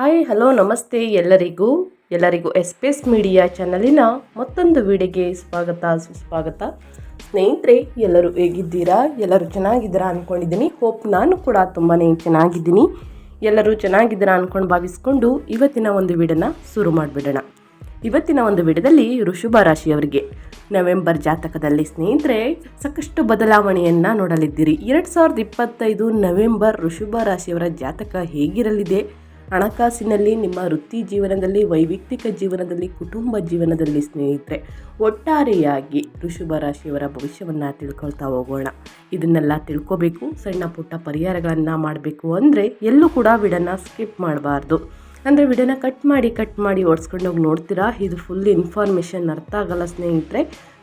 Hi, hello, ನಮಸ್ತೆ ಎಲ್ಲರಿಗೂ. ಎಲ್ಲರಿಗೂ ಎಸ್ಪೇಸ್ ಮೀಡಿಯಾ ಚಾನಲಿನ ಮತ್ತೊಂದು ವಿಡಿಯೋಗೆ ಸ್ವಾಗತ, ಸುಸ್ವಾಗತ. ಸ್ನೇಹಿತರೆ, ಎಲ್ಲರೂ ಹೇಗಿದ್ದೀರಾ? ಎಲ್ಲರೂ ಚೆನ್ನಾಗಿದ್ದೀರಾ ಅಂದ್ಕೊಂಡಿದ್ದೀನಿ ಹೋಪ್ ನಾನು ಕೂಡ ತುಂಬಾ ಚೆನ್ನಾಗಿದ್ದೀನಿ. ಎಲ್ಲರೂ ಚೆನ್ನಾಗಿದ್ದೀರಾ ಅಂದ್ಕೊಂಡು ಭಾವಿಸ್ಕೊಂಡು ಇವತ್ತಿನ ಒಂದು ವಿಡಿಯೋನ ಶುರು ಮಾಡಿಬಿಡೋಣ. ಇವತ್ತಿನ ಒಂದು ವಿಡದಲ್ಲಿ ಋಷಭ ರಾಶಿಯವರಿಗೆ ನವೆಂಬರ್ ಜಾತಕದಲ್ಲಿ ಸ್ನೇಹಿತರೆ, ಸಾಕಷ್ಟು ಬದಲಾವಣೆಯನ್ನು ನೋಡಲಿದ್ದೀರಿ. ಎರಡು ಸಾವಿರದ ಇಪ್ಪತ್ತೈದು ನವೆಂಬರ್ ಋಷುಭ ರಾಶಿಯವರ ಜಾತಕ ಹೇಗಿರಲಿದೆ? ಹಣಕಾಸಿನಲ್ಲಿ ನಿಮ್ಮ ವೃತ್ತಿ ಜೀವನದಲ್ಲಿ, ವೈಯಕ್ತಿಕ ಜೀವನದಲ್ಲಿ, ಕುಟುಂಬ ಜೀವನದಲ್ಲಿ ಸ್ನೇಹಿತರೆ, ಒಟ್ಟಾರೆಯಾಗಿ ಋಷಭ ರಾಶಿಯವರ ಭವಿಷ್ಯವನ್ನು ತಿಳ್ಕೊಳ್ತಾ ಹೋಗೋಣ. ಇದನ್ನೆಲ್ಲ ತಿಳ್ಕೊಬೇಕು. ಸಣ್ಣ ಪುಟ್ಟ ಪರಿಹಾರಗಳನ್ನು ಮಾಡಬೇಕು ಅಂದರೆ ಎಲ್ಲೂ ಕೂಡ ವಿಡನ್ನು ಸ್ಕಿಪ್ ಮಾಡಬಾರ್ದು. ಅಂದರೆ ವಿಡನ್ನ ಕಟ್ ಮಾಡಿ ಕಟ್ ಮಾಡಿ ಓಡಿಸ್ಕೊಂಡು ಹೋಗಿ ನೋಡ್ತೀರಾ? ಇದು ಫುಲ್ ಇನ್ಫಾರ್ಮೇಷನ್ ಅರ್ಥ ಆಗಲ್ಲ ಸ್ನೇಹಿತರೆ.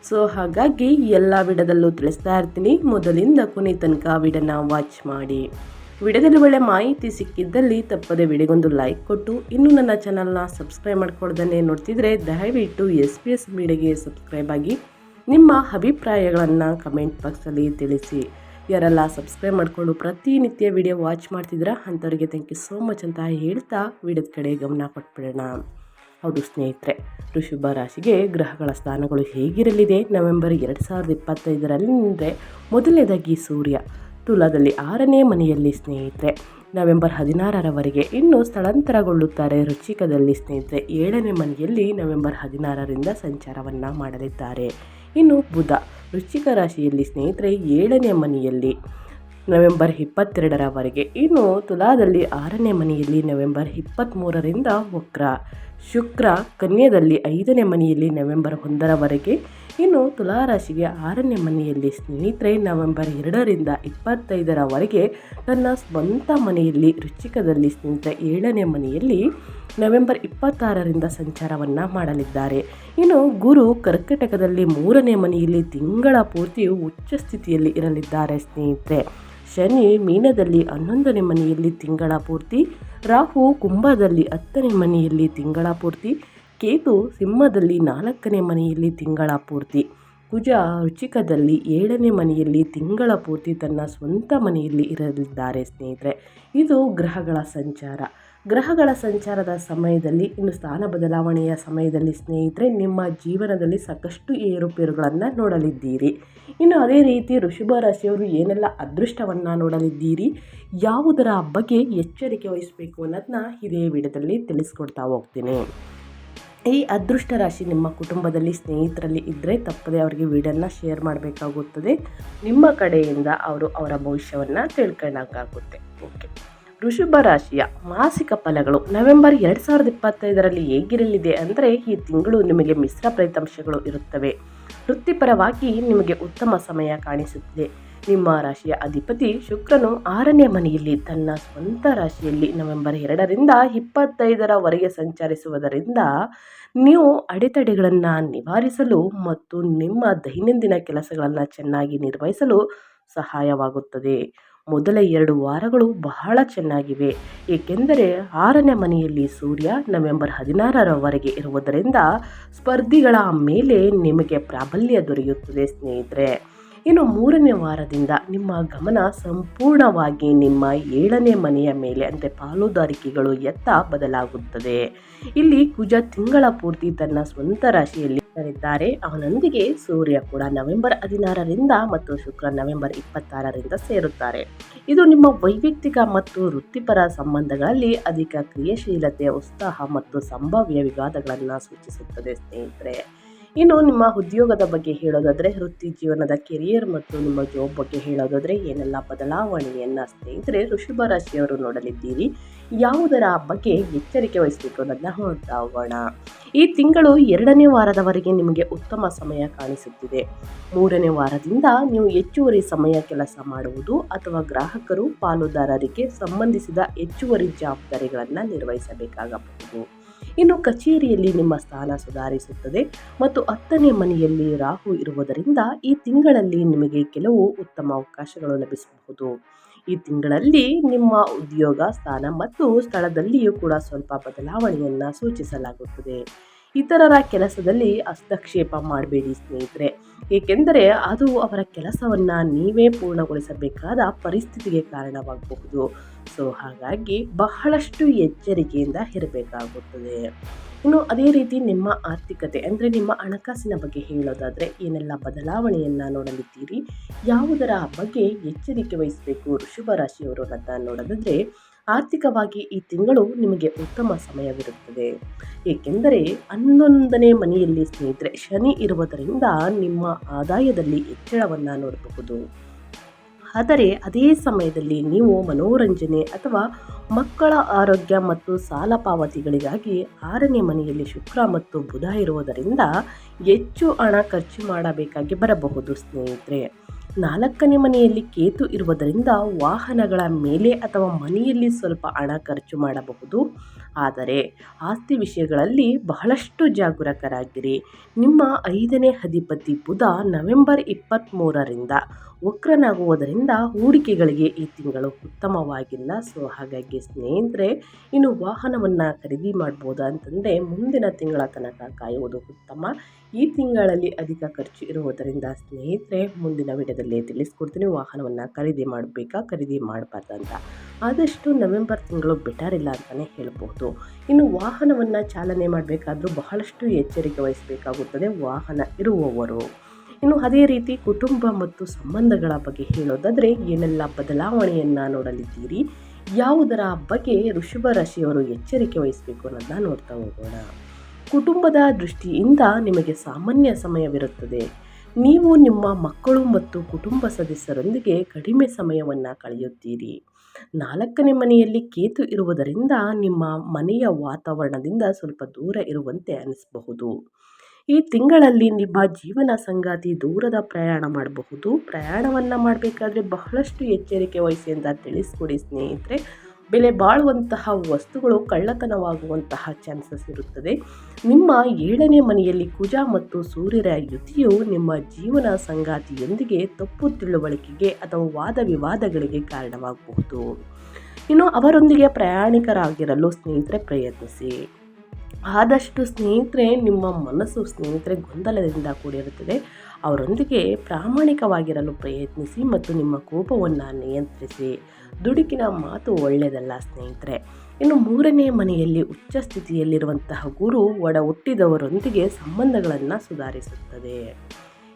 ಸೊ ಹಾಗಾಗಿ ಎಲ್ಲ ವಿಡದಲ್ಲೂ ತಿಳಿಸ್ತಾ ಇರ್ತೀನಿ. ಮೊದಲಿಂದ ಕೊನೆ ತನಕ ವಿಡನ್ನು ವಾಚ್ ಮಾಡಿ. ವಿಡಿಯೋದಲ್ಲಿ ಒಳ್ಳೆ ಮಾಹಿತಿ ಸಿಕ್ಕಿದ್ದಲ್ಲಿ ತಪ್ಪದೆ ವಿಡಿಯೋಗೊಂದು ಲೈಕ್ ಕೊಟ್ಟು ಇನ್ನೂ ನನ್ನ ಚಾನಲ್ನ ಸಬ್ಸ್ಕ್ರೈಬ್ ಮಾಡ್ಕೊಳ್ದೇ ನೋಡ್ತಿದ್ರೆ ದಯವಿಟ್ಟು ಎಸ್ ಪಿ ಎಸ್ ಮೀಡಿಯಾಗೆ ಸಬ್ಸ್ಕ್ರೈಬ್ ಆಗಿ ನಿಮ್ಮ ಅಭಿಪ್ರಾಯಗಳನ್ನು ಕಮೆಂಟ್ ಬಾಕ್ಸಲ್ಲಿ ತಿಳಿಸಿ. ಯಾರೆಲ್ಲ ಸಬ್ಸ್ಕ್ರೈಬ್ ಮಾಡಿಕೊಂಡು ಪ್ರತಿನಿತ್ಯ ವಿಡಿಯೋ ವಾಚ್ ಮಾಡ್ತಿದ್ದೀರಾ ಅಂಥವ್ರಿಗೆ ಥ್ಯಾಂಕ್ ಯು ಸೋ ಮಚ್ ಅಂತ ಹೇಳ್ತಾ ವಿಡಿಯೋದ ಕಡೆ ಗಮನ ಕೊಟ್ಬಿಡೋಣ. ಹೌದು ಸ್ನೇಹಿತರೆ ಋಷಭ ರಾಶಿಗೆ ಗ್ರಹಗಳ ಸ್ಥಾನಗಳು ಹೇಗಿರಲಿದೆ? ನವೆಂಬರ್ ಎರಡು ಸಾವಿರದ ಇಪ್ಪತ್ತೈದರಲ್ಲಿ ಮೊದಲನೇದಾಗಿ ಸೂರ್ಯ. ತುಲಾದಲ್ಲಿ ಆರನೇ ಮನೆಯಲ್ಲಿ ಸ್ನೇಹಿತರೆ. ನವೆಂಬರ್ ಹದಿನಾರರವರೆಗೆ ಇನ್ನು ಸ್ಥಳಾಂತರಗೊಳ್ಳುತ್ತಾರೆ ರುಚಿಕದಲ್ಲಿ ಸ್ನೇಹಿತರೆ. ಏಳನೇ ಮನೆಯಲ್ಲಿ ನವೆಂಬರ್ ಹದಿನಾರರಿಂದ ಸಂಚಾರವನ್ನು ಮಾಡಲಿದ್ದಾರೆ. ಇನ್ನು ಬುಧ ರುಚಿಕ ರಾಶಿಯಲ್ಲಿ ಸ್ನೇಹಿತರೆ ಏಳನೇ ಮನೆಯಲ್ಲಿ ನವೆಂಬರ್ ಇಪ್ಪತ್ತೆರಡರವರೆಗೆ. ಇನ್ನು ತುಲಾದಲ್ಲಿ ಆರನೇ ಮನೆಯಲ್ಲಿ ನವೆಂಬರ್ ಇಪ್ಪತ್ತ್ಮೂರರಿಂದ ವಕ್ರ. ಶುಕ್ರ ಕನ್ಯದಲ್ಲಿ ಐದನೇ ಮನೆಯಲ್ಲಿ ನವೆಂಬರ್ ಒಂದರವರೆಗೆ ಇನ್ನು ತುಲಾರಾಶಿಗೆ ಆರನೇ ಮನೆಯಲ್ಲಿ ಸ್ನೇಹಿತರೆ ನವೆಂಬರ್ ಎರಡರಿಂದ ಇಪ್ಪತ್ತೈದರವರೆಗೆ ತನ್ನ ಸ್ವಂತ ಮನೆಯಲ್ಲಿ ರುಚಿಕದಲ್ಲಿ ಸ್ನೇಹಿತರೆ ಏಳನೇ ಮನೆಯಲ್ಲಿ ನವೆಂಬರ್ ಇಪ್ಪತ್ತಾರರಿಂದ ಸಂಚಾರವನ್ನು ಮಾಡಲಿದ್ದಾರೆ. ಇನ್ನು ಗುರು ಕರ್ಕಟಕದಲ್ಲಿ ಮೂರನೇ ಮನೆಯಲ್ಲಿ ತಿಂಗಳ ಪೂರ್ತಿಯು ಉಚ್ಚ ಸ್ಥಿತಿಯಲ್ಲಿ ಇರಲಿದ್ದಾರೆ ಸ್ನೇಹಿತರೆ. ಶನಿ ಮೀನದಲ್ಲಿ ಹನ್ನೊಂದನೇ ಮನೆಯಲ್ಲಿ ತಿಂಗಳ ಪೂರ್ತಿ, ರಾಹು ಕುಂಭದಲ್ಲಿ ಹತ್ತನೇ ಮನೆಯಲ್ಲಿ ತಿಂಗಳ ಪೂರ್ತಿ ಕೇತು ಸಿಂಹದಲ್ಲಿ ನಾಲ್ಕನೇ ಮನೆಯಲ್ಲಿ ತಿಂಗಳ ಪೂರ್ತಿ. ಕುಜ ರುಚಿಕದಲ್ಲಿ ಏಳನೇ ಮನೆಯಲ್ಲಿ ತಿಂಗಳ ಪೂರ್ತಿ ತನ್ನ ಸ್ವಂತ ಮನೆಯಲ್ಲಿ ಇರಲಿದ್ದಾರೆ ಸ್ನೇಹಿತರೆ. ಇದು ಗ್ರಹಗಳ ಸಂಚಾರ. ಗ್ರಹಗಳ ಸಂಚಾರದ ಸಮಯದಲ್ಲಿ, ಇನ್ನು ಸ್ಥಾನ ಬದಲಾವಣೆಯ ಸಮಯದಲ್ಲಿ ಸ್ನೇಹಿತರೆ, ನಿಮ್ಮ ಜೀವನದಲ್ಲಿ ಸಾಕಷ್ಟು ಏರುಪೇರುಗಳನ್ನು ನೋಡಲಿದ್ದೀರಿ. ಇನ್ನು ಅದೇ ರೀತಿ ಋಷಭ ರಾಶಿಯವರು ಏನೆಲ್ಲ ಅದೃಷ್ಟವನ್ನು ನೋಡಲಿದ್ದೀರಿ, ಯಾವುದರ ಬಗ್ಗೆ ಎಚ್ಚರಿಕೆ ವಹಿಸಬೇಕು ಅನ್ನೋದನ್ನ ಇದೇ ವಿಡಿಯೋದಲ್ಲಿ ತಿಳಿಸ್ಕೊಡ್ತಾ ಹೋಗ್ತೀನಿ. ಈ ಅದೃಷ್ಟ ರಾಶಿ ನಿಮ್ಮ ಕುಟುಂಬದಲ್ಲಿ ಸ್ನೇಹಿತರಲ್ಲಿ ಇದ್ದರೆ ತಪ್ಪದೇ ಅವರಿಗೆ ವಿಡಿಯೋನ ಶೇರ್ ಮಾಡಬೇಕಾಗುತ್ತದೆ. ನಿಮ್ಮ ಕಡೆಯಿಂದ ಅವರು ಅವರ ಭವಿಷ್ಯವನ್ನು ತಿಳ್ಕೊಂಡಾಗುತ್ತೆ ಓಕೆ ಋಷಭ ರಾಶಿಯ ಮಾಸಿಕ ಫಲಗಳು ನವೆಂಬರ್ ಎರಡು ಸಾವಿರದ ಇಪ್ಪತ್ತೈದರಲ್ಲಿ ಹೇಗಿರಲಿದೆ ಅಂದರೆ ಈ ತಿಂಗಳು ನಿಮಗೆ ಮಿಶ್ರ ಫಲಿತಾಂಶಗಳು ಇರುತ್ತವೆ. ವೃತ್ತಿಪರವಾಗಿ ನಿಮಗೆ ಉತ್ತಮ ಸಮಯ ಕಾಣಿಸುತ್ತಿದೆ. ನಿಮ್ಮ ರಾಶಿಯ ಅಧಿಪತಿ ಶುಕ್ರನು ಆರನೇ ಮನೆಯಲ್ಲಿ ತನ್ನ ಸ್ವಂತ ರಾಶಿಯಲ್ಲಿ ನವೆಂಬರ್ ಎರಡರಿಂದ ಇಪ್ಪತ್ತೈದರವರೆಗೆ ಸಂಚರಿಸುವುದರಿಂದ ನೀವು ಅಡೆತಡೆಗಳನ್ನು ನಿವಾರಿಸಲು ಮತ್ತು ನಿಮ್ಮ ದೈನಂದಿನ ಕೆಲಸಗಳನ್ನು ಚೆನ್ನಾಗಿ ನಿರ್ವಹಿಸಲು ಸಹಾಯವಾಗುತ್ತದೆ. ಮೊದಲ ಎರಡು ವಾರಗಳು ಬಹಳ ಚೆನ್ನಾಗಿವೆ. ಏಕೆಂದರೆ ಆರನೇ ಮನೆಯಲ್ಲಿ ಸೂರ್ಯ ನವೆಂಬರ್ ಹದಿನಾರರವರೆಗೆ ಇರುವುದರಿಂದ ಸ್ಪರ್ಧಿಗಳ ಮೇಲೆ ನಿಮಗೆ ಪ್ರಾಬಲ್ಯ ದೊರೆಯುತ್ತದೆ ಸ್ನೇಹಿತರೆ. ಇನ್ನು ಮೂರನೇ ವಾರದಿಂದ ನಿಮ್ಮ ಗಮನ ಸಂಪೂರ್ಣವಾಗಿ ನಿಮ್ಮ ಏಳನೇ ಮನೆಯ ಮೇಲೆ ಅಂದರೆ ಪಾಲುದಾರಿಕೆಗಳು ಎತ್ತ ಬದಲಾಗುತ್ತದೆ. ಇಲ್ಲಿ ಕುಜ ತಿಂಗಳ ಪೂರ್ತಿ ತನ್ನ ಸ್ವಂತ ರಾಶಿಯಲ್ಲಿ ಇದ್ದಾರೆ ಅವನೊಂದಿಗೆ ಸೂರ್ಯ ಕೂಡ ನವೆಂಬರ್ ಹದಿನಾರರಿಂದ ಮತ್ತು ಶುಕ್ರ ನವೆಂಬರ್ ಇಪ್ಪತ್ತಾರರಿಂದ ಸೇರುತ್ತಾರೆ. ಇದು ನಿಮ್ಮ ವೈಯಕ್ತಿಕ ಮತ್ತು ವೃತ್ತಿಪರ ಸಂಬಂಧಗಳಲ್ಲಿ ಅಧಿಕ ಕ್ರಿಯಾಶೀಲತೆ, ಉತ್ಸಾಹ ಮತ್ತು ಸಂಭಾವ್ಯ ವಿವಾದಗಳನ್ನು ಸೂಚಿಸುತ್ತದೆ ಸ್ನೇಹಿತರೆ. ಇನ್ನು ನಿಮ್ಮ ಉದ್ಯೋಗದ ಬಗ್ಗೆ ಹೇಳೋದಾದರೆ ವೃತ್ತಿ ಜೀವನದ ಕೆರಿಯರ್ ಮತ್ತು ನಿಮ್ಮ ಜಾಬ್ ಬಗ್ಗೆ ಹೇಳೋದಾದರೆ ಏನೆಲ್ಲ ಬದಲಾವಣೆಯನ್ನು ಸ್ನೇಹಿತರೆ ಋಷಭ ರಾಶಿಯವರು ನೋಡಲಿದ್ದೀರಿ. ಯಾವುದರ ಬಗ್ಗೆ ಎಚ್ಚರಿಕೆ ವಹಿಸಬೇಕು ಅನ್ನೋದನ್ನ ನೋಡ್ತಾ ಹೋಗೋಣ. ಈ ತಿಂಗಳು ಎರಡನೇ ವಾರದವರೆಗೆ ನಿಮಗೆ ಉತ್ತಮ ಸಮಯ ಕಾಣಿಸುತ್ತಿದೆ. ಮೂರನೇ ವಾರದಿಂದ ನೀವು ಹೆಚ್ಚುವರಿ ಸಮಯ ಕೆಲಸ ಮಾಡುವುದು ಅಥವಾ ಗ್ರಾಹಕರು ಪಾಲುದಾರರಿಗೆ ಸಂಬಂಧಿಸಿದ ಹೆಚ್ಚುವರಿ ಜವಾಬ್ದಾರಿಗಳನ್ನು ನಿರ್ವಹಿಸಬೇಕಾಗಬಹುದು. ಇನ್ನು ಕಚೇರಿಯಲ್ಲಿ ನಿಮ್ಮ ಸ್ಥಾನ ಸುಧಾರಿಸುತ್ತದೆ ಮತ್ತು ಹತ್ತನೇ ಮನೆಯಲ್ಲಿ ರಾಹು ಇರುವುದರಿಂದ ಈ ತಿಂಗಳಲ್ಲಿ ನಿಮಗೆ ಕೆಲವು ಉತ್ತಮ ಅವಕಾಶಗಳು ಲಭಿಸಬಹುದು. ಈ ತಿಂಗಳಲ್ಲಿ ನಿಮ್ಮ ಉದ್ಯೋಗ ಸ್ಥಾನ ಮತ್ತು ಸ್ಥಳದಲ್ಲಿಯೂ ಕೂಡ ಸ್ವಲ್ಪ ಬದಲಾವಣೆಯನ್ನು ಸೂಚಿಸಲಾಗುತ್ತದೆ. ಇತರರ ಕೆಲಸದಲ್ಲಿ ಹಸ್ತಕ್ಷೇಪ ಮಾಡಬೇಡಿ ಸ್ನೇಹಿತರೆ. ಏಕೆಂದರೆ ಅದು ಅವರ ಕೆಲಸವನ್ನು ನೀವೇ ಪೂರ್ಣಗೊಳಿಸಬೇಕಾದ ಪರಿಸ್ಥಿತಿಗೆ ಕಾರಣವಾಗಬಹುದು. ಸೊ ಹಾಗಾಗಿ ಬಹಳಷ್ಟು ಎಚ್ಚರಿಕೆಯಿಂದ ಇರಬೇಕಾಗುತ್ತದೆ. ಇನ್ನು ಅದೇ ರೀತಿ ನಿಮ್ಮ ಆರ್ಥಿಕತೆ, ಅಂದರೆ ನಿಮ್ಮ ಹಣಕಾಸಿನ ಬಗ್ಗೆ ಹೇಳೋದಾದರೆ ಏನೆಲ್ಲ ಬದಲಾವಣೆಯನ್ನು ನೋಡಲಿದ್ದೀರಿ? ಯಾವುದರ ಬಗ್ಗೆ ಎಚ್ಚರಿಕೆ ವಹಿಸಬೇಕು ಋಷಭ ರಾಶಿಯವರು ಅಂತ ನೋಡೋದಾದರೆ ಆರ್ಥಿಕವಾಗಿ ಈ ತಿಂಗಳು ನಿಮಗೆ ಉತ್ತಮ ಸಮಯವಿರುತ್ತದೆ. ಏಕೆಂದರೆ ಹನ್ನೊಂದನೇ ಮನೆಯಲ್ಲಿ ಸ್ನೇಹಿತರೆ ಶನಿ ಇರುವುದರಿಂದ ನಿಮ್ಮ ಆದಾಯದಲ್ಲಿ ಹೆಚ್ಚಳವನ್ನು ನೋಡಬಹುದು. ಆದರೆ ಅದೇ ಸಮಯದಲ್ಲಿ ನೀವು ಮನೋರಂಜನೆ ಅಥವಾ ಮಕ್ಕಳ ಆರೋಗ್ಯ ಮತ್ತು ಸಾಲ ಪಾವತಿಗಳಿಗಾಗಿ ಆರನೇ ಮನೆಯಲ್ಲಿ ಶುಕ್ರ ಮತ್ತು ಬುಧ ಇರುವುದರಿಂದ ಹೆಚ್ಚು ಹಣ ಖರ್ಚು ಮಾಡಬೇಕಾಗಿ ಬರಬಹುದು, ಸ್ನೇಹಿತರೆ. ನಾಲ್ಕನೇ ಮನೆಯಲ್ಲಿ ಕೇತು ಇರುವುದರಿಂದ ವಾಹನಗಳ ಮೇಲೆ ಅಥವಾ ಮನೆಯಲ್ಲಿ ಸ್ವಲ್ಪ ಹಣ ಖರ್ಚು ಮಾಡಬಹುದು. ಆದರೆ ಆಸ್ತಿ ವಿಷಯಗಳಲ್ಲಿ ಬಹಳಷ್ಟು ಜಾಗರೂಕರಾಗಿರಿ. ನಿಮ್ಮ ಐದನೇ ಅಧಿಪತಿ ಬುಧ ನವೆಂಬರ್ ಇಪ್ಪತ್ತ್ಮೂರರಿಂದ ವಕ್ರನಾಗುವುದರಿಂದ ಹೂಡಿಕೆಗಳಿಗೆ ಈ ತಿಂಗಳು ಉತ್ತಮವಾಗಿಲ್ಲ. ಸೊ, ಹಾಗಾಗಿ ಸ್ನೇಹಿತರೆ, ಇನ್ನು ವಾಹನವನ್ನು ಖರೀದಿ ಮಾಡ್ಬೋದಾ ಅಂತಂದರೆ ಮುಂದಿನ ತಿಂಗಳ ತನಕ ಕಾಯುವುದು ಉತ್ತಮ. ಈ ತಿಂಗಳಲ್ಲಿ ಅಧಿಕ ಖರ್ಚು ಇರುವುದರಿಂದ ಸ್ನೇಹಿತರೆ, ಮುಂದಿನ ವಿಡಿಯೋದಲ್ಲಿ ತಿಳಿಸ್ಕೊಡ್ತೀನಿ ವಾಹನವನ್ನು ಖರೀದಿ ಮಾಡಬೇಕಾ, ಖರೀದಿ ಮಾಡಬಾರ್ದಂತ ಆದಷ್ಟು ನವೆಂಬರ್ ತಿಂಗಳು ಬೆಟರ್ ಇಲ್ಲ ಅಂತಲೇ ಹೇಳ್ಬೋದು. ಇನ್ನು ವಾಹನವನ್ನು ಚಾಲನೆ ಮಾಡಬೇಕಾದ್ರೂ ಬಹಳಷ್ಟು ಎಚ್ಚರಿಕೆ ವಹಿಸಬೇಕಾಗುತ್ತದೆ ವಾಹನ ಇರುವವರು. ಇನ್ನು ಅದೇ ರೀತಿ ಕುಟುಂಬ ಮತ್ತು ಸಂಬಂಧಗಳ ಬಗ್ಗೆ ಹೇಳೋದಾದರೆ ಏನೆಲ್ಲ ಬದಲಾವಣೆಯನ್ನು ನೋಡಲಿದ್ದೀರಿ? ಯಾವುದರ ಬಗ್ಗೆ ಋಷಭ ರಾಶಿಯವರು ಎಚ್ಚರಿಕೆ ವಹಿಸಬೇಕು ಅನ್ನೋದನ್ನ ನೋಡ್ತಾ ಹೋಗೋಣ. ಕುಟುಂಬದ ದೃಷ್ಟಿಯಿಂದ ನಿಮಗೆ ಸಾಮಾನ್ಯ ಸಮಯವಿರುತ್ತದೆ. ನೀವು ನಿಮ್ಮ ಮಕ್ಕಳು ಮತ್ತು ಕುಟುಂಬ ಸದಸ್ಯರೊಂದಿಗೆ ಕಡಿಮೆ ಸಮಯವನ್ನು ಕಳೆಯುತ್ತೀರಿ. ನಾಲ್ಕನೇ ಮನೆಯಲ್ಲಿ ಕೇತು ಇರುವುದರಿಂದ ನಿಮ್ಮ ಮನೆಯ ವಾತಾವರಣದಿಂದ ಸ್ವಲ್ಪ ದೂರ ಇರುವಂತೆ ಅನಿಸಬಹುದು. ಈ ತಿಂಗಳಲ್ಲಿ ನಿಮ್ಮ ಜೀವನ ಸಂಗಾತಿ ದೂರದ ಪ್ರಯಾಣ ಮಾಡಬಹುದು. ಪ್ರಯಾಣವನ್ನು ಮಾಡಬೇಕಾದ್ರೆ ಬಹಳಷ್ಟು ಎಚ್ಚರಿಕೆ ವಹಿಸಿ ಅಂತ ತಿಳಿಸ್ಕೊಡಿ ಸ್ನೇಹಿತರೆ. ಬೆಲೆ ಬಾಳುವಂತಹ ವಸ್ತುಗಳು ಕಳ್ಳತನವಾಗುವಂತಹ ಚಾನ್ಸಸ್ ಇರುತ್ತದೆ. ನಿಮ್ಮ ಏಳನೇ ಮನೆಯಲ್ಲಿ ಕುಜ ಮತ್ತು ಸೂರ್ಯರ ಯುತಿಯು ನಿಮ್ಮ ಜೀವನ ಸಂಗಾತಿಯೊಂದಿಗೆ ತಪ್ಪು ತಿಳುವಳಿಕೆಗೆ ಅಥವಾ ವಾದ ವಿವಾದಗಳಿಗೆ ಕಾರಣವಾಗಬಹುದು. ಇನ್ನು ಅವರೊಂದಿಗೆ ಪ್ರಯಾಣಿಕರಾಗಿರಲು ಸ್ನೇಹಿತರೆ ಪ್ರಯತ್ನಿಸಿ. ಆದಷ್ಟು ಸ್ನೇಹಿತರೆ, ನಿಮ್ಮ ಮನಸ್ಸು ಸ್ನೇಹಿತರೆ ಗೊಂದಲದಿಂದ ಕೂಡಿರುತ್ತದೆ. ಅವರೊಂದಿಗೆ ಪ್ರಾಮಾಣಿಕವಾಗಿರಲು ಪ್ರಯತ್ನಿಸಿ ಮತ್ತು ನಿಮ್ಮ ಕೋಪವನ್ನು ನಿಯಂತ್ರಿಸಿ. ದುಡುಕಿನ ಮಾತು ಒಳ್ಳೆಯದಲ್ಲ ಸ್ನೇಹಿತರೆ. ಇನ್ನು ಮೂರನೇ ಮನೆಯಲ್ಲಿ ಉಚ್ಚ ಸ್ಥಿತಿಯಲ್ಲಿರುವಂತಹ ಗುರು ಒಡ ಹುಟ್ಟಿದವರೊಂದಿಗೆ ಸಂಬಂಧಗಳನ್ನು ಸುಧಾರಿಸುತ್ತದೆ.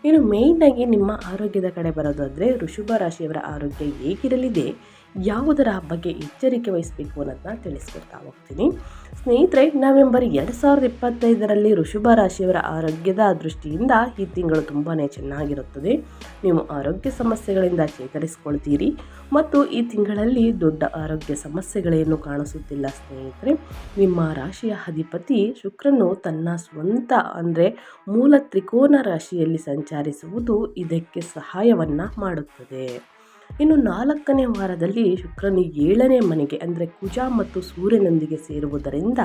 ಇನ್ನು ಮೇಯ್ನಾಗಿ ನಿಮ್ಮ ಆರೋಗ್ಯದ ಕಡೆ ಬರೋದಾದರೆ ಋಷಭ ರಾಶಿಯವರ ಆರೋಗ್ಯ ಹೇಗಿರಲಿದೆ? ಯಾವುದರ ಬಗ್ಗೆ ಎಚ್ಚರಿಕೆ ವಹಿಸಬೇಕು ಅನ್ನೋದನ್ನ ತಿಳಿಸ್ಕೊಡ್ತಾ ಹೋಗ್ತೀನಿ. ಸ್ನೇಹಿತರೆ, ನವೆಂಬರ್ ಎರಡು ಸಾವಿರದ ಇಪ್ಪತ್ತೈದರಲ್ಲಿ ಋಷಭ ರಾಶಿಯವರ ಆರೋಗ್ಯದ ದೃಷ್ಟಿಯಿಂದ ಈ ತಿಂಗಳು ತುಂಬಾ ಚೆನ್ನಾಗಿರುತ್ತದೆ. ನೀವು ಆರೋಗ್ಯ ಸಮಸ್ಯೆಗಳಿಂದ ಚೇತರಿಸಿಕೊಳ್ತೀರಿ ಮತ್ತು ಈ ತಿಂಗಳಲ್ಲಿ ದೊಡ್ಡ ಆರೋಗ್ಯ ಸಮಸ್ಯೆಗಳೇನು ಕಾಣಿಸುತ್ತಿಲ್ಲ ಸ್ನೇಹಿತರೆ. ನಿಮ್ಮ ರಾಶಿಯ ಅಧಿಪತಿ ಶುಕ್ರನು ತನ್ನ ಸ್ವಂತ ಅಂದರೆ ಮೂಲ ತ್ರಿಕೋನ ರಾಶಿಯಲ್ಲಿ ಸಂಚರಿಸುವುದು ಇದಕ್ಕೆ ಸಹಾಯವನ್ನು ಮಾಡುತ್ತದೆ. ಇನ್ನು ನಾಲ್ಕನೇ ವಾರದಲ್ಲಿ ಶುಕ್ರನು ಏಳನೇ ಮನೆಗೆ, ಅಂದರೆ ಕುಜ ಮತ್ತು ಸೂರ್ಯನೊಂದಿಗೆ ಸೇರುವುದರಿಂದ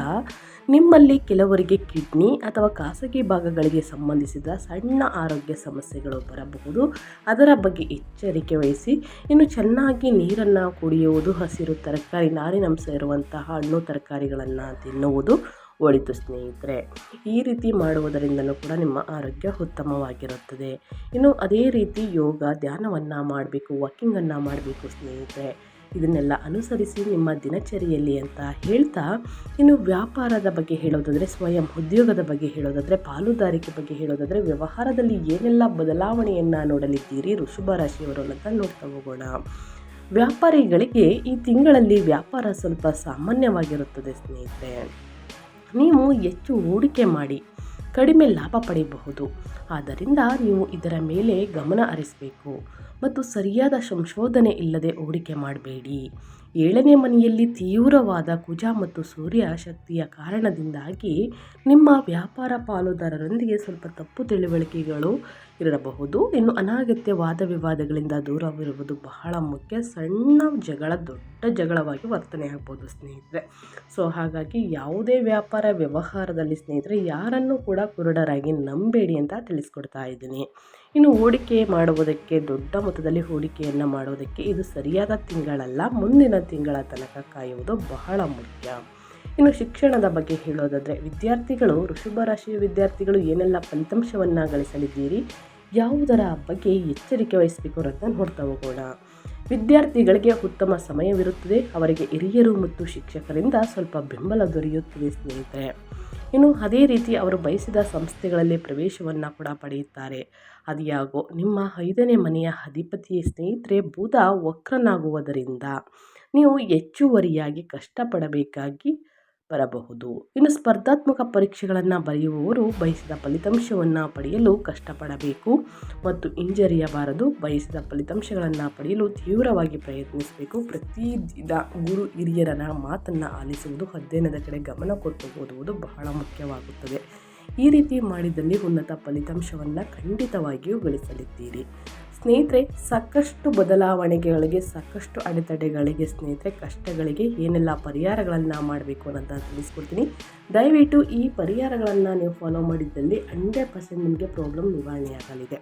ನಿಮ್ಮಲ್ಲಿ ಕೆಲವರಿಗೆ ಕಿಡ್ನಿ ಅಥವಾ ಖಾಸಗಿ ಭಾಗಗಳಿಗೆ ಸಂಬಂಧಿಸಿದ ಸಣ್ಣ ಆರೋಗ್ಯ ಸಮಸ್ಯೆಗಳು ಬರಬಹುದು. ಅದರ ಬಗ್ಗೆ ಎಚ್ಚರಿಕೆ ವಹಿಸಿ. ಇನ್ನು ಚೆನ್ನಾಗಿ ನೀರನ್ನು ಕುಡಿಯುವುದು, ಹಸಿರು ತರಕಾರಿ, ನಾರಿನಂಶ ಇರುವಂತಹ ಹಣ್ಣು ತರಕಾರಿಗಳನ್ನು ತಿನ್ನುವುದು ಒಳಿತು ಸ್ನೇಹಿತರೆ. ಈ ರೀತಿ ಮಾಡುವುದರಿಂದಲೂ ಕೂಡ ನಿಮ್ಮ ಆರೋಗ್ಯ ಉತ್ತಮವಾಗಿರುತ್ತದೆ. ಇನ್ನು ಅದೇ ರೀತಿ ಯೋಗ, ಧ್ಯಾನವನ್ನು ಮಾಡಬೇಕು, ವಾಕಿಂಗನ್ನು ಮಾಡಬೇಕು ಸ್ನೇಹಿತರೆ. ಇದನ್ನೆಲ್ಲ ಅನುಸರಿಸಿ ನಿಮ್ಮ ದಿನಚರಿಯಲ್ಲಿ ಅಂತ ಹೇಳ್ತಾ, ಇನ್ನು ವ್ಯಾಪಾರದ ಬಗ್ಗೆ ಹೇಳೋದಾದರೆ, ಸ್ವಯಂ ಉದ್ಯೋಗದ ಬಗ್ಗೆ ಹೇಳೋದಾದರೆ, ಪಾಲುದಾರಿಕೆ ಬಗ್ಗೆ ಹೇಳೋದಾದರೆ, ವ್ಯವಹಾರದಲ್ಲಿ ಏನೆಲ್ಲ ಬದಲಾವಣೆಯನ್ನು ನೋಡಲಿದ್ದೀರಿ ಋಷಭ ಅಂತ ನೋಡ್ತಾ ಹೋಗೋಣ. ವ್ಯಾಪಾರಿಗಳಿಗೆ ಈ ತಿಂಗಳಲ್ಲಿ ವ್ಯಾಪಾರ ಸ್ವಲ್ಪ ಸಾಮಾನ್ಯವಾಗಿರುತ್ತದೆ ಸ್ನೇಹಿತರೆ. ನೀವು ಹೆಚ್ಚು ಹೂಡಿಕೆ ಮಾಡಿ ಕಡಿಮೆ ಲಾಭ ಪಡೆಯಬಹುದು ಆದ್ದರಿಂದ ನೀವು ಇದರ ಮೇಲೆ ಗಮನ ಹರಿಸಬೇಕು ಮತ್ತು ಸರಿಯಾದ ಸಂಶೋಧನೆ ಇಲ್ಲದೆ ಹೂಡಿಕೆ ಮಾಡಬೇಡಿ. ಏಳನೇ ಮನೆಯಲ್ಲಿ ತೀವ್ರವಾದ ಕುಜ ಮತ್ತು ಸೂರ್ಯ ಶಕ್ತಿಯ ಕಾರಣದಿಂದಾಗಿ ನಿಮ್ಮ ವ್ಯಾಪಾರ ಪಾಲುದಾರರೊಂದಿಗೆ ಸ್ವಲ್ಪ ತಪ್ಪು ತಿಳುವಳಿಕೆಗಳು ಇರಬಹುದು. ಇನ್ನು ಅನಾಗತ್ಯ ವಾದ ವಿವಾದಗಳಿಂದ ದೂರವಿರುವುದು ಬಹಳ ಮುಖ್ಯ. ಸಣ್ಣ ಜಗಳ, ದೊಡ್ಡ ಜಗಳವಾಗಿ ವರ್ತನೆ ಆಗ್ಬೋದು ಸ್ನೇಹಿತರೆ. ಸೊ ಹಾಗಾಗಿ ಯಾವುದೇ ವ್ಯಾಪಾರ ವ್ಯವಹಾರದಲ್ಲಿ ಸ್ನೇಹಿತರೆ, ಯಾರನ್ನು ಕೂಡ ಕುರುಡರಾಗಿ ನಂಬೇಡಿ ಅಂತ ತಿಳಿಸ್ಕೊಡ್ತಾ ಇದ್ದೀನಿ. ಇನ್ನು ಹೂಡಿಕೆ ಮಾಡುವುದಕ್ಕೆ, ದೊಡ್ಡ ಮೊತ್ತದಲ್ಲಿ ಹೂಡಿಕೆಯನ್ನು ಮಾಡುವುದಕ್ಕೆ ಇದು ಸರಿಯಾದ ತಿಂಗಳಲ್ಲ, ಮುಂದಿನ ತಿಂಗಳ ತನಕ ಕಾಯುವುದು ಬಹಳ ಮುಖ್ಯ. ಇನ್ನು ಶಿಕ್ಷಣದ ಬಗ್ಗೆ ಹೇಳೋದಾದರೆ, ವಿದ್ಯಾರ್ಥಿಗಳು ಋಷಭ ರಾಶಿಯ ವಿದ್ಯಾರ್ಥಿಗಳು ಏನೆಲ್ಲ ಫಲಿತಾಂಶವನ್ನು ಗಳಿಸಲಿದ್ದೀರಿ, ಯಾವುದರ ಬಗ್ಗೆ ಎಚ್ಚರಿಕೆ ವಹಿಸಬೇಕು ಅಂತ ನೋಡ್ತಾ ಹೋಗೋಣ. ವಿದ್ಯಾರ್ಥಿಗಳಿಗೆ ಉತ್ತಮ ಸಮಯವಿರುತ್ತದೆ, ಅವರಿಗೆ ಹಿರಿಯರು ಮತ್ತು ಶಿಕ್ಷಕರಿಂದ ಸ್ವಲ್ಪ ಬೆಂಬಲ ದೊರೆಯುತ್ತದೆ ಸ್ನೇಹಿತರೆ. ಇನ್ನು ಅದೇ ರೀತಿ ಅವರು ಬಯಸಿದ ಸಂಸ್ಥೆಗಳಲ್ಲಿ ಪ್ರವೇಶವನ್ನು ಕೂಡ ಪಡೆಯುತ್ತಾರೆ. ಅದಿಯಾಗೋ, ನಿಮ್ಮ ಐದನೇ ಮನೆಯ ಅಧಿಪತಿಯ ಸ್ನೇಹಿತರೆ ಬೂದ ವಕ್ರನಾಗುವುದರಿಂದ ನೀವು ಹೆಚ್ಚುವರಿಯಾಗಿ ಕಷ್ಟಪಡಬೇಕಾಗಿ ಬರಬಹುದು. ಇನ್ನು ಸ್ಪರ್ಧಾತ್ಮಕ ಪರೀಕ್ಷೆಗಳನ್ನು ಬರೆಯುವವರು ಬಯಸಿದ ಫಲಿತಾಂಶವನ್ನು ಪಡೆಯಲು ಕಷ್ಟಪಡಬೇಕು ಮತ್ತು ಹಿಂಜರಿಯಬಾರದು ಬಯಸಿದ ಫಲಿತಾಂಶಗಳನ್ನು ಪಡೆಯಲು ತೀವ್ರವಾಗಿ ಪ್ರಯತ್ನಿಸಬೇಕು. ಪ್ರತಿ ದಿನ ಗುರು ಹಿರಿಯರ ಮಾತನ್ನು ಆಲಿಸುವುದು, ಅಧ್ಯಯನದ ಕಡೆ ಗಮನ ಕೊಟ್ಟು ಓದುವುದು ಬಹಳ ಮುಖ್ಯವಾಗುತ್ತದೆ. ಈ ರೀತಿ ಮಾಡಿದಲ್ಲಿ ಉನ್ನತ ಫಲಿತಾಂಶವನ್ನು ಖಂಡಿತವಾಗಿಯೂ ಗಳಿಸಲಿದ್ದೀರಿ. ಸ್ನೇಹಿತರೆ, ಸಾಕಷ್ಟು ಬದಲಾವಣೆಗಳಿಗೆ, ಸಾಕಷ್ಟು ಅಡೆತಡೆಗಳಿಗೆ ಸ್ನೇಹಿತರೆ, ಕಷ್ಟಗಳಿಗೆ ಏನೆಲ್ಲ ಪರಿಹಾರಗಳನ್ನು ಮಾಡಬೇಕು ಅನ್ನೋದ ತಿಳಿಸ್ಕೊಡ್ತೀನಿ. ದಯವಿಟ್ಟು ಈ ಪರಿಹಾರಗಳನ್ನು ನೀವು ಫಾಲೋ ಮಾಡಿದ್ದಲ್ಲಿ ಹಂಡ್ರೆಡ್ ಪರ್ಸೆಂಟ್ ನಿಮಗೆ ಪ್ರಾಬ್ಲಮ್ ನಿವಾರಣೆಯಾಗಲಿದೆ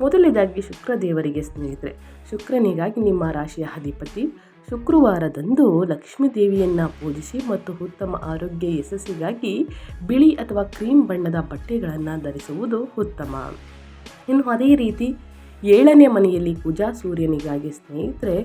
ಮೊದಲನೇದಾಗಿ ಶುಕ್ರ ದೇವರಿಗೆ ಸ್ನೇಹಿತರೆ, ಶುಕ್ರನಿಗಾಗಿ ನಿಮ್ಮ ರಾಶಿಯ ಅಧಿಪತಿ ಶುಕ್ರವಾರದಂದು ಲಕ್ಷ್ಮೀ ದೇವಿಯನ್ನು ಪೂಜಿಸಿ ಮತ್ತು ಉತ್ತಮ ಆರೋಗ್ಯ, ಯಶಸ್ಸಿಗಾಗಿ ಬಿಳಿ ಅಥವಾ ಕ್ರೀಮ್ ಬಣ್ಣದ ಬಟ್ಟೆಗಳನ್ನು ಧರಿಸುವುದು ಉತ್ತಮ. ಇನ್ನು ಅದೇ ರೀತಿ ಏಳನೇ ಮನೆಯಲ್ಲಿ ಕುಜ ಸೂರ್ಯನಿಗಾಗಿ ಸ್ನೇಹಿತರೆ,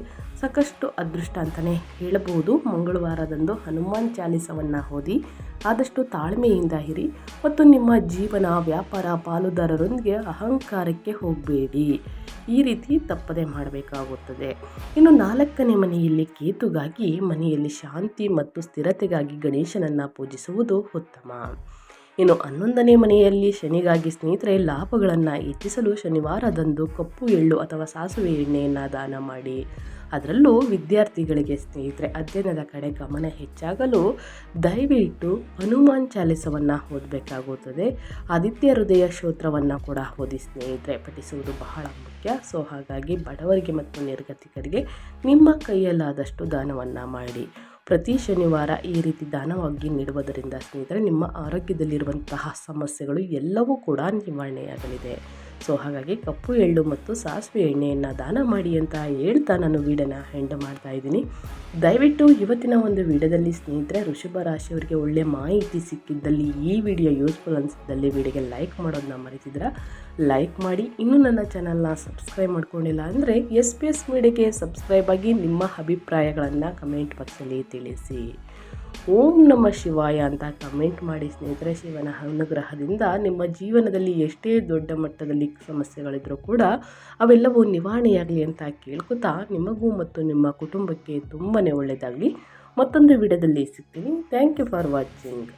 ಸಾಕಷ್ಟು ಅದೃಷ್ಟ ಅಂತಲೇ ಹೇಳಬಹುದು. ಮಂಗಳವಾರದಂದು ಹನುಮಾನ್ ಚಾಲಿಸವನ್ನು ಓದಿ ಆದಷ್ಟು ತಾಳ್ಮೆಯಿಂದ ಇರಿ ಮತ್ತು ನಿಮ್ಮ ಜೀವನ, ವ್ಯಾಪಾರ, ಪಾಲುದಾರರೊಂದಿಗೆ ಅಹಂಕಾರಕ್ಕೆ ಹೋಗಬೇಡಿ. ಈ ರೀತಿ ತಪ್ಪದೆ ಮಾಡಬೇಕಾಗುತ್ತದೆ. ಇನ್ನು ನಾಲ್ಕನೇ ಮನೆಯಲ್ಲಿ ಕೇತುಗಾಗಿ ಮನೆಯಲ್ಲಿ ಶಾಂತಿ ಮತ್ತು ಸ್ಥಿರತೆಗಾಗಿ ಗಣೇಶನನ್ನು ಪೂಜಿಸುವುದು ಉತ್ತಮ. ಇನ್ನು ಹನ್ನೊಂದನೇ ಮನೆಯಲ್ಲಿ ಶನಿಗಾಗಿ ಸ್ನೇಹಿತರೆ ಲಾಭಗಳನ್ನು ಹೆಚ್ಚಿಸಲು ಶನಿವಾರದಂದು ಕಪ್ಪು ಎಳ್ಳು ಅಥವಾ ಸಾಸುವೆ ಎಣ್ಣೆಯನ್ನು ದಾನ ಮಾಡಿ. ಅದರಲ್ಲೂ ವಿದ್ಯಾರ್ಥಿಗಳಿಗೆ ಸ್ನೇಹಿತರೆ ಅಧ್ಯಯನದ ಕಡೆ ಗಮನ ಹೆಚ್ಚಾಗಲು ದಯವಿಟ್ಟು ಹನುಮಾನ್ ಚಾಲಿಸವನ್ನು ಓದಬೇಕಾಗುತ್ತದೆ. ಆದಿತ್ಯ ಹೃದಯ ಶ್ರೋತ್ರವನ್ನು ಕೂಡ ಓದಿ ಸ್ನೇಹಿತರೆ ಪಠಿಸುವುದು ಬಹಳ ಮುಖ್ಯ. ಸೊ ಹಾಗಾಗಿ ಬಡವರಿಗೆ ಮತ್ತು ನಿರ್ಗತಿಕರಿಗೆ ನಿಮ್ಮ ಕೈಯಲ್ಲಾದಷ್ಟು ದಾನವನ್ನು ಮಾಡಿ. ಪ್ರತಿ ಶನಿವಾರ ಈ ರೀತಿ ದಾನವಾಗಿ ನೀಡುವುದರಿಂದ ಸ್ನೇಹಿತರೆ, ನಿಮ್ಮ ಆರೋಗ್ಯದಲ್ಲಿರುವಂತಹ ಸಮಸ್ಯೆಗಳು ಎಲ್ಲವೂ ಕೂಡ ನಿವಾರಣೆಯಾಗಲಿದೆ. ಸೊ, ಹಾಗಾಗಿ ಕಪ್ಪು ಎಳ್ಳು ಮತ್ತು ಸಾಸಿವೆ ಎಣ್ಣೆಯನ್ನು ದಾನ ಮಾಡಿ ಅಂತ ಹೇಳ್ತಾ ನಾನು ವೀಡಿಯೋನ ಹೆಂಡ್ ಮಾಡ್ತಾ ಇದ್ದೀನಿ. ದಯವಿಟ್ಟು ಇವತ್ತಿನ ಒಂದು ವಿಡಿಯೋದಲ್ಲಿ ಸ್ನೇಹಿತರೆ ಋಷಭ ರಾಶಿಯವರಿಗೆ ಒಳ್ಳೆ ಮಾಹಿತಿ ಸಿಕ್ಕಿದ್ದಲ್ಲಿ ಈ ವಿಡಿಯೋ ಯೂಸ್ಫುಲ್ ಅನಿಸಿದ್ದಲ್ಲಿ ವಿಡಿಯೋಗೆ ಲೈಕ್ ಮಾಡೋದನ್ನ ಮರೆತಿದ್ರೆ ಲೈಕ್ ಮಾಡಿ. ಇನ್ನೂ ನನ್ನ ಚಾನಲ್ನ ಸಬ್ಸ್ಕ್ರೈಬ್ ಮಾಡ್ಕೊಂಡಿಲ್ಲ ಅಂದರೆ ಎಸ್ ಪಿ ಎಸ್ ಮೀಡಿಯಾಗೆ ಸಬ್ಸ್ಕ್ರೈಬ್ ಆಗಿ ನಿಮ್ಮ ಅಭಿಪ್ರಾಯಗಳನ್ನು ಕಮೆಂಟ್ ಬಾಕ್ಸಲ್ಲಿ ತಿಳಿಸಿ. ಓಂ ನಮ ಶಿವಾಯ ಅಂತ ಕಮೆಂಟ್ ಮಾಡಿ ಸ್ನೇಹಿತರೆ, ಶಿವನ ಅನುಗ್ರಹದಿಂದ ನಿಮ್ಮ ಜೀವನದಲ್ಲಿ ಎಷ್ಟೇ ದೊಡ್ಡ ಮಟ್ಟದಲ್ಲಿ ಸಮಸ್ಯೆಗಳಿದ್ರೂ ಕೂಡ ಅವೆಲ್ಲವೂ ನಿವಾರಣೆಯಾಗಲಿ ಅಂತ ಕೇಳ್ಕೊತಾ ನಿಮಗೂ ಮತ್ತು ನಿಮ್ಮ ಕುಟುಂಬಕ್ಕೆ ತುಂಬಾ ಒಳ್ಳೆಯದಾಗಲಿ ಮತ್ತೊಂದು ವಿಡಿಯೋದಲ್ಲಿ ಸಿಗ್ತೀನಿ. Thank you for watching